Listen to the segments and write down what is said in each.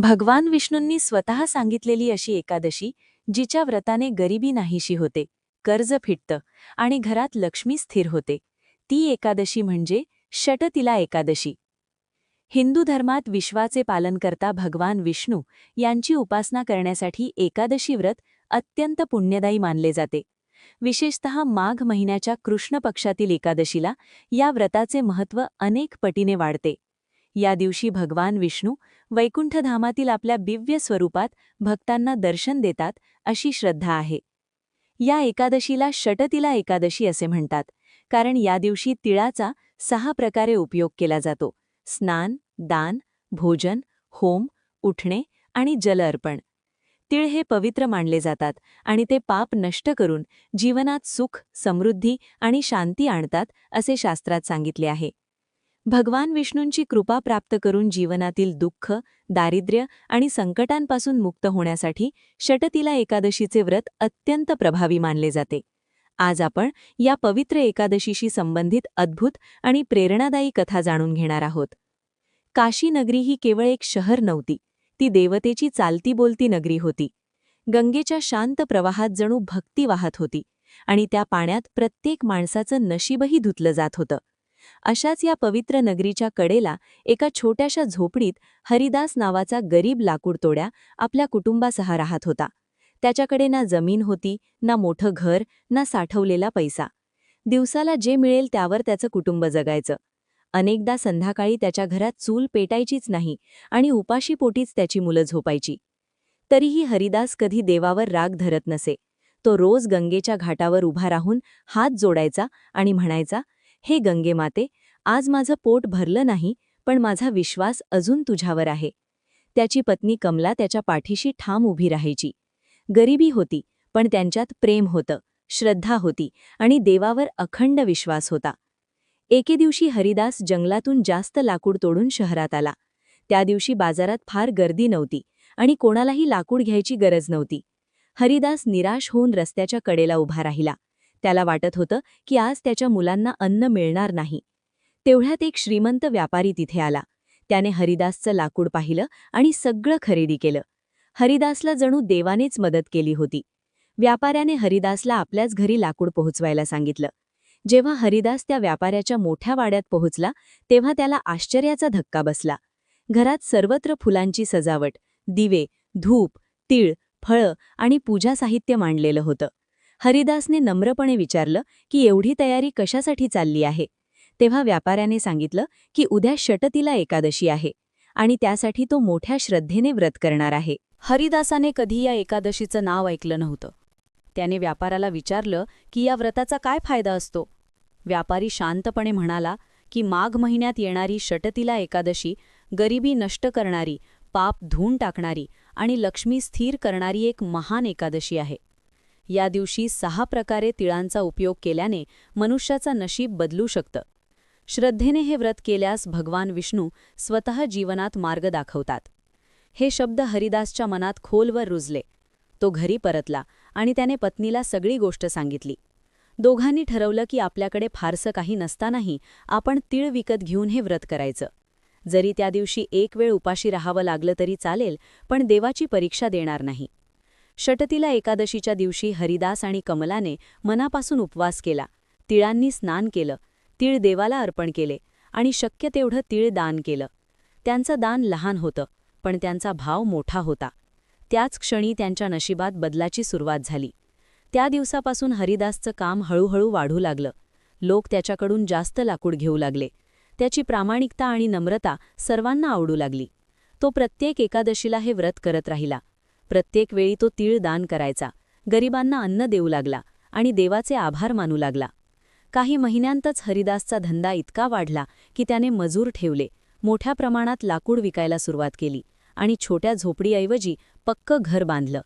भगवान विष्णूंनी स्वतः सांगितलेली अशी एकादशी जिच्या व्रताने गरिबी नाहीशी होते कर्ज फिटतं आणि घरात लक्ष्मी स्थिर होते. ती एकादशी म्हणजे षटतिला एकादशी. हिंदू धर्मात विश्वाचे पालन करता भगवान विष्णू यांची उपासना करण्यासाठी एकादशी व्रत अत्यंत पुण्यदायी मानले जाते. विशेषतः माघ महिन्याच्या कृष्ण पक्षातील एकादशीला या व्रताचे महत्त्व अनेक पटीने वाढते. या दिवशी भगवान विष्णू वैकुंठधामातील आपल्या दिव्य स्वरूपात भक्तांना दर्शन देतात अशी श्रद्धा आहे. या एकादशीला षटतिला एकादशी असे म्हणतात कारण या दिवशी तिळाचा सहा प्रकारे उपयोग केला जातो स्नान दान भोजन होम उठणे आणि जल अर्पण. तिळ हे पवित्र मानले जातात आणि ते पाप नष्ट करून जीवनात सुख समृद्धी आणि शांती आणतात असे शास्त्रात सांगितले आहे. भगवान विष्णूंची कृपा प्राप्त करून जीवनातील दुःख दारिद्र्य आणि संकटांपासून मुक्त होण्यासाठी षटतिला एकादशीचे व्रत अत्यंत प्रभावी मानले जाते. आज आपण या पवित्र एकादशीशी संबंधित अद्भुत आणि प्रेरणादायी कथा जाणून घेणार आहोत. काशी नगरी ही केवळ एक शहर नव्हती ती देवतेची चालती बोलती नगरी होती. गंगेच्या शांत प्रवाहात जणू भक्ती वाहत होती आणि त्या पाण्यात प्रत्येक माणसाचं नशीबही धुतलं जात होतं. अशाच या पवित्र नगरीच्या कडेला एका छोट्याशा झोपडीत हरिदास नावाचा गरीब लाकूडतोड्या आपल्या कुटुंबासह राहत होता. त्याच्याकडे ना जमीन होती ना मोठं घर ना साठवलेला पैसा. दिवसाला जे मिळेल त्यावर त्याचं कुटुंब जगायचं. अनेकदा संध्याकाळी त्याच्या घरात चूल पेटायचीच नाही आणि उपाशीपोटीच त्याची मुलं झोपायची. तरीही हरिदास कधी देवावर राग धरत नसे. तो रोज गंगेच्या घाटावर उभा राहून हात जोडायचा आणि म्हणायचा हे गंगे माते आज माझं पोट भरलं नाही पण माझा विश्वास अजून तुझ्यावर आहे. त्याची पत्नी कमला त्याच्या पाठीशी ठाम उभी राहायची. गरिबी होती पण त्यांच्यात प्रेम होतं श्रद्धा होती आणि देवावर अखंड विश्वास होता. एके दिवशी हरिदास जंगलातून जास्त लाकूड तोडून शहरात आला. त्या दिवशी बाजारात फार गर्दी नव्हती आणि कोणालाही लाकूड घ्यायची गरज नव्हती. हरिदास निराश होऊन रस्त्याच्या कडेला उभा राहिला. त्याला वाटत होतं की आज त्याच्या मुलांना अन्न मिळणार नाही. तेवढ्यात एक श्रीमंत व्यापारी तिथे आला. त्याने हरिदासचं लाकूड पाहिलं आणि सगळं खरेदी केलं. हरिदासला जणू देवानेच मदत केली होती. व्यापाऱ्याने हरिदासला आपल्याच घरी लाकूड पोहोचवायला सांगितलं. जेव्हा हरिदास त्या व्यापाऱ्याच्या मोठ्या वाड्यात पोहोचला तेव्हा त्याला आश्चर्याचा धक्का बसला. घरात सर्वत्र फुलांची सजावट दिवे धूप तीळ फळं आणि पूजा साहित्य मांडलेलं होतं. हरिदासने नम्रपणे विचारलं की एवढी तयारी कशासाठी चालली आहे? तेव्हा व्यापाऱ्याने सांगितलं की उद्या षटतीला एकादशी आहे आणि त्यासाठी तो मोठ्या श्रद्धेने व्रत करणार आहे. हरिदासाने कधी या एकादशीचं नाव ऐकलं नव्हतं. त्याने व्यापाराला विचारलं की या व्रताचा काय फायदा असतो? व्यापारी शांतपणे म्हणाला की माघ महिन्यात येणारी षटतीला एकादशी गरिबी नष्ट करणारी पाप धुवून टाकणारी आणि लक्ष्मी स्थिर करणारी एक महान एकादशी आहे. या दिवशी सहा प्रकारे तिळांचा उपयोग केल्याने मनुष्याचा नशीब बदलू शकतं. श्रद्धेने हे व्रत केल्यास भगवान विष्णू स्वतः जीवनात मार्ग दाखवतात. हे शब्द हरिदासच्या मनात खोलवर रुजले. तो घरी परतला आणि त्याने पत्नीला सगळी गोष्ट सांगितली. दोघांनी ठरवलं की आपल्याकडे फारसं काही नसतानाही आपण तीळ विकत घेऊन हे व्रत करायचं. जरी त्या दिवशी एक वेळ उपाशी राहावं लागलं तरी चालेल पण देवाची परीक्षा देणार नाही. षटतीला एकादशीच्या दिवशी हरिदास आणि कमलाने मनापासून उपवास केला. तिळांनी स्नान केलं तीळ देवाला अर्पण केले आणि शक्य तेवढं तीळ दान केलं. त्यांचं दान लहान होतं पण त्यांचा भाव मोठा होता. त्याच क्षणी त्यांच्या नशिबात बदलाची सुरुवात झाली. त्या दिवसापासून हरिदासचं काम हळूहळू वाढू लागलं. लोक त्याच्याकडून जास्त लाकूड घेऊ लागले. त्याची प्रामाणिकता आणि नम्रता सर्वांना आवडू लागली. तो प्रत्येक एकादशीला हे व्रत करत राहिला. प्रत्येक वेळी तो तीळ दान करायचा. गरिबांना अन्न देऊ लागला आणि देवाचे आभार मानू लागला. काही महिन्यांतच हरिदासचा धंदा इतका वाढला की त्याने मजूर ठेवले. मोठ्या प्रमाणात लाकूड विकायला सुरुवात केली आणि छोट्या झोपडीऐवजी पक्क घर बांधलं.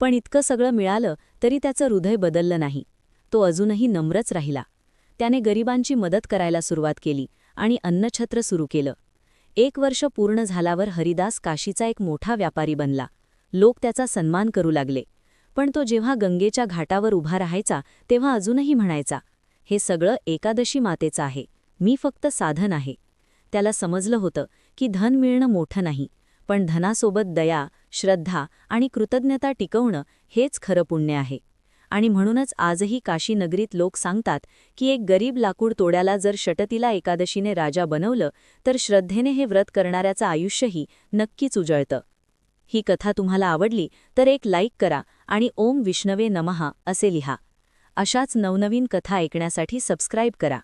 पण इतकं सगळं मिळालं तरी त्याचं हृदय बदललं नाही. तो अजूनही नम्रच राहिला. त्याने गरिबांची मदत करायला सुरुवात केली आणि अन्नछत्र सुरू केलं. एक वर्ष पूर्ण झाल्यावर हरिदास काशीचा एक मोठा व्यापारी बनला. लोक त्याचा सन्मान करू लागले. पण तो जेव्हा गंगेच्या घाटावर उभा राहायचा तेव्हा अजूनही म्हणायचा हे सगळं एकादशी मातेचं आहे. मी फक्त साधन आहे. त्याला समजलं होतं की धन मिळणं मोठं नाही पण धनासोबत दया श्रद्धा आणि कृतज्ञता टिकवणं हेच खरं पुण्य आहे. आणि म्हणूनच आजही काशी नगरीत लोक सांगतात की एक गरीब लाकूड तोड्याला जर षटतीला एकादशीने राजा बनवलं तर श्रद्धेने हे व्रत करणाऱ्याचं आयुष्यही नक्कीच उजळतं. ही कथा तुम्हाला आवडली तर एक लाईक करा आणि ओम विष्णवे नमहा असे लिहा. अशाच नवनवीन कथा ऐकण्यासाठी सबस्क्राईब करा.